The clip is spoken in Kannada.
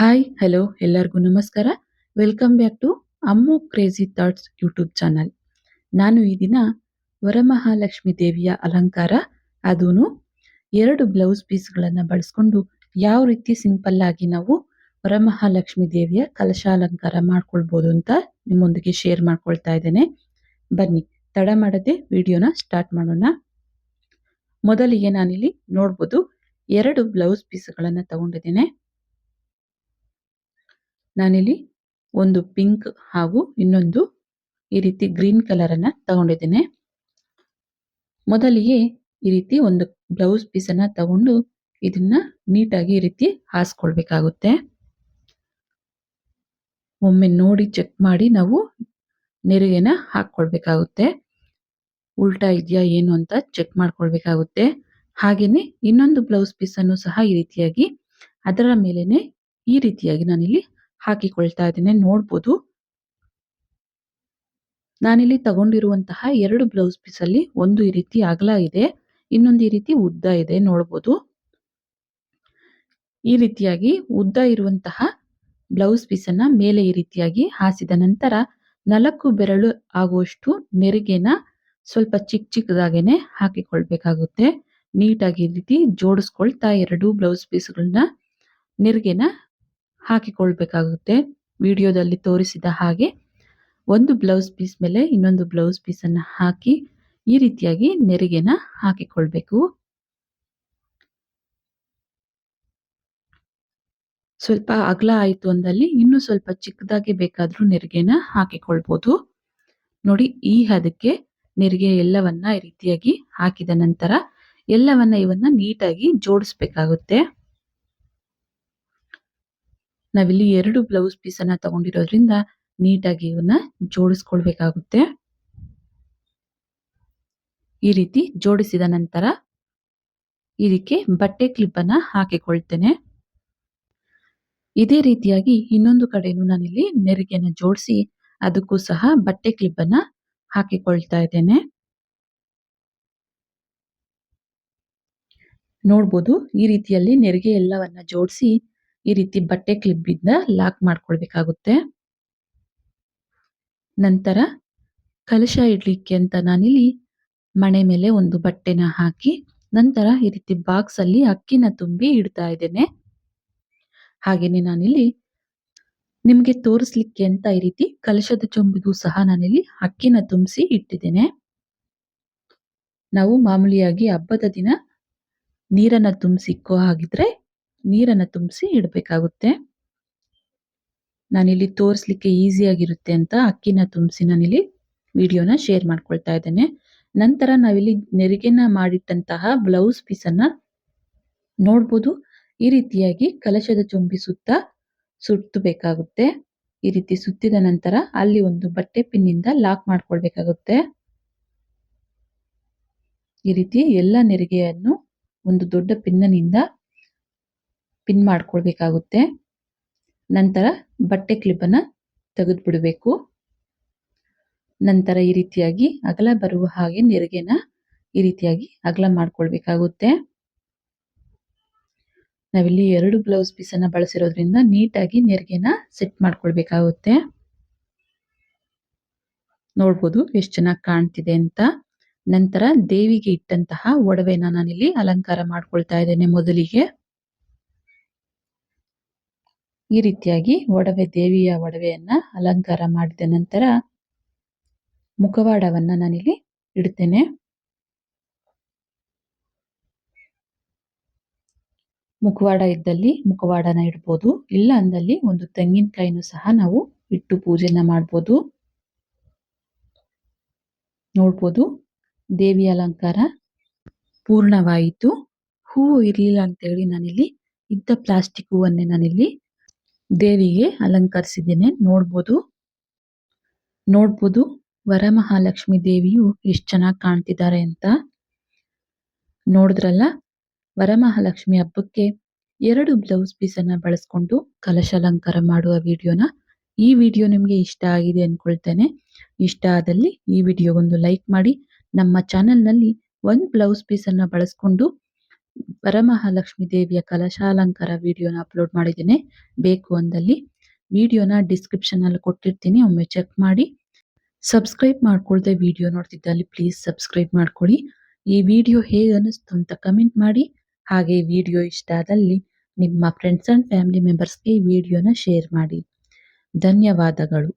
ಹಾಯ್ ಹಲೋ ಎಲ್ಲರಿಗೂ ನಮಸ್ಕಾರ. Welcome back to Ammu crazy thoughts YouTube channel ನಾನು ಈ ದಿನ ವರಮಹಾಲಕ್ಷ್ಮಿ ದೇವಿಯ ಅಲಂಕಾರ ಅದೂ ಎರಡು ಬ್ಲೌಸ್ ಪೀಸ್ಗಳನ್ನು ಬಳಸ್ಕೊಂಡು ಯಾವ ರೀತಿ ಸಿಂಪಲ್ ಆಗಿ ನಾವು ವರಮಹಾಲಕ್ಷ್ಮಿ ದೇವಿಯ ಕಲಶಾಲಂಕಾರ ಮಾಡ್ಕೊಳ್ಬೋದು ಅಂತ ನಿಮ್ಮೊಂದಿಗೆ ಶೇರ್ ಮಾಡ್ಕೊಳ್ತಾ ಇದ್ದೇನೆ. ಬನ್ನಿ, ತಡ ಮಾಡದೆ ವಿಡಿಯೋನ ಸ್ಟಾರ್ಟ್ ಮಾಡೋಣ. ಮೊದಲಿಗೆ ನಾನಿಲ್ಲಿ ನೋಡ್ಬೋದು ಎರಡು ಬ್ಲೌಸ್ ಪೀಸ್ಗಳನ್ನು ತಗೊಂಡಿದ್ದೇನೆ. ನಾನಿಲ್ಲಿ ಒಂದು ಪಿಂಕ್ ಹಾಗೂ ಇನ್ನೊಂದು ಈ ರೀತಿ ಗ್ರೀನ್ ಕಲರ್ ಅನ್ನ ತಗೊಂಡಿದ್ದೇನೆ. ಮೊದಲಿಗೆ ಈ ರೀತಿ ಒಂದು ಬ್ಲೌಸ್ ಪೀಸ್ ಅನ್ನ ತಗೊಂಡು ಇದನ್ನ ನೀಟಾಗಿ ಈ ರೀತಿ ಹಾಸ್ಕೊಳ್ಬೇಕಾಗುತ್ತೆ. ಒಮ್ಮೆ ನೋಡಿ ಚೆಕ್ ಮಾಡಿ ನಾವು ನೆರಿಗೆನ ಹಾಕೊಳ್ಬೇಕಾಗುತ್ತೆ ಉಲ್ಟಾ ಇದೆಯಾ ಏನು ಅಂತ ಚೆಕ್ ಮಾಡ್ಕೊಳ್ಬೇಕಾಗುತ್ತೆ. ಹಾಗೆಯೇ ಇನ್ನೊಂದು ಬ್ಲೌಸ್ ಪೀಸ್ ಅನ್ನು ಸಹ ಈ ರೀತಿಯಾಗಿ ಅದರ ಮೇಲೇನೆ ಈ ರೀತಿಯಾಗಿ ನಾನಿಲ್ಲಿ ಹಾಕಿಕೊಳ್ತಾ ಇದ್ದೇನೆ ನೋಡ್ಬೋದು. ನಾನಿಲ್ಲಿ ತಗೊಂಡಿರುವಂತಹ ಎರಡು ಬ್ಲೌಸ್ ಪೀಸ್ ಅಲ್ಲಿ ಒಂದು ಈ ರೀತಿ ಅಗಲ ಇದೆ, ಇನ್ನೊಂದು ಈ ರೀತಿ ಉದ್ದ ಇದೆ, ನೋಡ್ಬೋದು. ಈ ರೀತಿಯಾಗಿ ಉದ್ದ ಇರುವಂತಹ ಬ್ಲೌಸ್ ಪೀಸ್ ಅನ್ನ ಮೇಲೆ ಈ ರೀತಿಯಾಗಿ ಹಾಸಿದ ನಂತರ ನಾಲ್ಕು ಬೆರಳು ಆಗುವಷ್ಟು ನೆರಿಗೆನ ಸ್ವಲ್ಪ ಚಿಕ್ಕ ಚಿಕ್ಕದಾಗೇನೆ ಹಾಕಿಕೊಳ್ಬೇಕಾಗುತ್ತೆ. ನೀಟಾಗಿ ಈ ರೀತಿ ಜೋಡಿಸ್ಕೊಳ್ತಾ ಎರಡು ಬ್ಲೌಸ್ ಪೀಸ್ಗಳನ್ನ ನೆರಿಗೆನ ಹಾಕಿಕೊಳ್ಬೇಕಾಗುತ್ತೆ. ವಿಡಿಯೋದಲ್ಲಿ ತೋರಿಸಿದ ಹಾಗೆ ಒಂದು ಬ್ಲೌಸ್ ಪೀಸ್ ಮೇಲೆ ಇನ್ನೊಂದು ಬ್ಲೌಸ್ ಪೀಸನ್ನು ಹಾಕಿ ಈ ರೀತಿಯಾಗಿ ನೆರಿಗೆನ ಹಾಕಿಕೊಳ್ಬೇಕು. ಸ್ವಲ್ಪ ಅಗಲ ಆಯಿತು ಅಂದಲ್ಲಿ ಇನ್ನೂ ಸ್ವಲ್ಪ ಚಿಕ್ಕದಾಗಿ ಬೇಕಾದರೂ ನೆರಿಗೆನ ಹಾಕಿಕೊಳ್ಬೋದು. ನೋಡಿ ಈ ಹದಕ್ಕೆ ನೆರಿಗೆ ಎಲ್ಲವನ್ನ ಈ ರೀತಿಯಾಗಿ ಹಾಕಿದ ನಂತರ ಎಲ್ಲವನ್ನ ಇವನ್ನ ನೀಟಾಗಿ ಜೋಡಿಸ್ಬೇಕಾಗುತ್ತೆ. ನಾವಿಲ್ಲಿ ಎರಡು ಬ್ಲೌಸ್ ಪೀಸ್ ಅನ್ನ ತಗೊಂಡಿರೋದ್ರಿಂದ ನೀಟಾಗಿ ಇವನ್ನ ಜೋಡಿಸ್ಕೊಳ್ಬೇಕಾಗುತ್ತೆ. ಈ ರೀತಿ ಜೋಡಿಸಿದ ನಂತರ ಇದಕ್ಕೆ ಬಟ್ಟೆ ಕ್ಲಿಪ್ ಅನ್ನ ಹಾಕಿಕೊಳ್ತೇನೆ. ಇದೇ ರೀತಿಯಾಗಿ ಇನ್ನೊಂದು ಕಡೆನೂ ನಾನಿಲ್ಲಿ ನೆರಿಗೆಯನ್ನು ಜೋಡಿಸಿ ಅದಕ್ಕೂ ಸಹ ಬಟ್ಟೆ ಕ್ಲಿಪ್ ಅನ್ನ ಹಾಕಿಕೊಳ್ತಾ ಇದ್ದೇನೆ. ನೋಡ್ಬೋದು ಈ ರೀತಿಯಲ್ಲಿ ನೆರಿಗೆ ಎಲ್ಲವನ್ನ ಜೋಡಿಸಿ ಈ ರೀತಿ ಬಟ್ಟೆ ಕ್ಲಿಪ್ ಇಂದ ಲಾಕ್ ಮಾಡ್ಕೊಳ್ಬೇಕಾಗುತ್ತೆ ನಂತರ ಕಲಶ ಇಡ್ಲಿಕ್ಕೆ ಅಂತ ನಾನಿಲ್ಲಿ ಮಣೆ ಮೇಲೆ ಒಂದು ಬಟ್ಟೆನ ಹಾಕಿ ನಂತರ ಈ ರೀತಿ ಬಾಕ್ಸ್ ಅಲ್ಲಿ ಅಕ್ಕಿನ ತುಂಬಿ ಇಡ್ತಾ ಇದ್ದೇನೆ. ಹಾಗೇನೆ ನಾನಿಲ್ಲಿ ನಿಮಗೆ ತೋರಿಸ್ಲಿಕ್ಕೆ ಅಂತ ಈ ರೀತಿ ಕಲಶದ ಚೊಂಬಿಗೂ ಸಹ ನಾನಿಲ್ಲಿ ಅಕ್ಕಿನ ತುಂಬಿಸಿ ಇಟ್ಟಿದ್ದೇನೆ. ನಾವು ಮಾಮೂಲಿಯಾಗಿ ಹಬ್ಬದ ದಿನ ನೀರನ್ನ ತುಂಬಿಸಿಕ್ಕೋ ಹಾಗಿದ್ರೆ ನೀರನ್ನ ತುಂಬಿಸಿ ಇಡಬೇಕಾಗುತ್ತೆ. ನಾನಿಲ್ಲಿ ತೋರಿಸ್ಲಿಕ್ಕೆ ಈಸಿಯಾಗಿರುತ್ತೆ ಅಂತ ಅಕ್ಕಿನ ತುಂಬಿಸಿ ನಾನಿಲ್ಲಿ ವಿಡಿಯೋನ ಶೇರ್ ಮಾಡ್ಕೊಳ್ತಾ ಇದ್ದೇನೆ. ನಂತರ ನಾವಿಲ್ಲಿ ನೆರಿಗೆನ ಮಾಡಿಟ್ಟಂತಹ ಬ್ಲೌಸ್ ಪೀಸನ್ನ ನೋಡ್ಬೋದು. ಈ ರೀತಿಯಾಗಿ ಕಲಶದ ಚುಂಬಿ ಸುತ್ತ ಸುತ್ತಬೇಕಾಗುತ್ತೆ. ಈ ರೀತಿ ಸುತ್ತಿದ ನಂತರ ಅಲ್ಲಿ ಒಂದು ಬಟ್ಟೆ ಪಿನ್ನಿಂದ ಲಾಕ್ ಮಾಡ್ಕೊಳ್ಬೇಕಾಗುತ್ತೆ. ಈ ರೀತಿ ಎಲ್ಲ ನೆರಿಗೆಯನ್ನು ಒಂದು ದೊಡ್ಡ ಪಿನ್ನನಿಂದ ಪಿನ್ ಮಾಡ್ಕೊಳ್ಬೇಕಾಗುತ್ತೆ. ನಂತರ ಬಟ್ಟೆ ಕ್ಲಿಪ್ ಅನ್ನ ಬಿಡಬೇಕು ನಂತರ ಈ ರೀತಿಯಾಗಿ ಅಗಲ ಬರುವ ಹಾಗೆ ನೆರಿಗೆನ ಈ ರೀತಿಯಾಗಿ ಅಗಲ ಮಾಡ್ಕೊಳ್ಬೇಕಾಗುತ್ತೆ. ನಾವಿಲ್ಲಿ ಎರಡು ಬ್ಲೌಸ್ ಪೀಸ್ ಅನ್ನ ಬಳಸಿರೋದ್ರಿಂದ ನೀಟಾಗಿ ನೆರಿಗೆನ ಸೆಟ್ ಮಾಡ್ಕೊಳ್ಬೇಕಾಗುತ್ತೆ. ನೋಡ್ಬೋದು ಎಷ್ಟು ಚೆನ್ನಾಗಿ ಕಾಣ್ತಿದೆ ಅಂತ. ನಂತರ ದೇವಿಗೆ ಇಟ್ಟಂತಹ ಒಡವೆನ ನಾನಿಲ್ಲಿ ಅಲಂಕಾರ ಮಾಡ್ಕೊಳ್ತಾ ಇದ್ದೇನೆ ಮೊದಲಿಗೆ. ಈ ರೀತಿಯಾಗಿ ಒಡವೆ, ದೇವಿಯ ಒಡವೆಯನ್ನ ಅಲಂಕಾರ ಮಾಡಿದ ನಂತರ ಮುಖವಾಡವನ್ನು ನಾನಿಲ್ಲಿ ಇಡ್ತೇನೆ. ಮುಖವಾಡ ಇದ್ದಲ್ಲಿ ಮುಖವಾಡನ ಇಡ್ಬೋದು. ಇಲ್ಲ ಅಂದಲ್ಲಿ ಒಂದು ತೆಂಗಿನಕಾಯಿನೂ ಸಹ ನಾವು ಇಟ್ಟು ಪೂಜೆನ ಮಾಡ್ಬೋದು. ನೋಡ್ಬೋದು ದೇವಿ ಅಲಂಕಾರ ಪೂರ್ಣವಾಯಿತು. ಹೂವು ಇರಲಿಲ್ಲ ಅಂತೇಳಿ ನಾನಿಲ್ಲಿ ಇದ್ದ ಪ್ಲಾಸ್ಟಿಕ್ ಹೂವನ್ನೇ ನಾನಿಲ್ಲಿ ದೇವಿಗೆ ಅಲಂಕರಿಸಿದ್ದೇನೆ. ನೋಡ್ಬೋದು. ನೋಡ್ಬೋದು ವರಮಹಾಲಕ್ಷ್ಮಿ ದೇವಿಯು ಎಷ್ಟು ಚೆನ್ನಾಗಿ ಕಾಣ್ತಿದ್ದಾರೆ ಅಂತ. ನೋಡಿದ್ರಲ್ಲ, ವರಮಹಾಲಕ್ಷ್ಮಿ ಹಬ್ಬಕ್ಕೆ ಎರಡು ಬ್ಲೌಸ್ ಪೀಸ್ ಅನ್ನ ಬಳಸ್ಕೊಂಡು ಕಲಶ ಅಲಂಕಾರ ಮಾಡುವ ವಿಡಿಯೋನ ಈ ವಿಡಿಯೋ ನಿಮಗೆ ಇಷ್ಟ ಆಗಿದೆ ಅನ್ಕೊಳ್ತೇನೆ. ಇಷ್ಟ ಆದಲ್ಲಿ ಈ ವಿಡಿಯೋ ಒಂದು ಲೈಕ್ ಮಾಡಿ. ನಮ್ಮ ಚಾನೆಲ್ನಲ್ಲಿ ಒಂದು ಬ್ಲೌಸ್ ಪೀಸ್ ಅನ್ನ ಬಳಸ್ಕೊಂಡು ವರಮಹಾಲಕ್ಷ್ಮಿ ದೇವಿಯ ಕಲಶಾಲಂಕಾರ ವಿಡಿಯೋನ ಅಪ್ಲೋಡ್ ಮಾಡಿದ್ದೇನೆ. ಬೇಕು ಅಂದಲ್ಲಿ ವಿಡಿಯೋನ ಡಿಸ್ಕ್ರಿಪ್ಷನ್ ಅಲ್ಲಿ ಕೊಟ್ಟಿರ್ತೀನಿ, ಒಮ್ಮೆ ಚೆಕ್ ಮಾಡಿ. ಸಬ್ಸ್ಕ್ರೈಬ್ ಮಾಡ್ಕೊಳ್ದೆ ವಿಡಿಯೋ ನೋಡ್ತಿದ್ದಲ್ಲಿ ಪ್ಲೀಸ್ ಸಬ್ಸ್ಕ್ರೈಬ್ ಮಾಡ್ಕೊಳ್ಳಿ. ಈ ವಿಡಿಯೋ ಹೇಗೆ ಅನಿಸ್ತು ಅಂತ ಕಮೆಂಟ್ ಮಾಡಿ. ಹಾಗೆ ವಿಡಿಯೋ ಇಷ್ಟ ಆದಲ್ಲಿ ನಿಮ್ಮ ಫ್ರೆಂಡ್ಸ್ ಅಂಡ್ ಫ್ಯಾಮಿಲಿ ಮೆಂಬರ್ಸ್ಗೆ ಈ ವಿಡಿಯೋನ ಶೇರ್ ಮಾಡಿ. ಧನ್ಯವಾದಗಳು.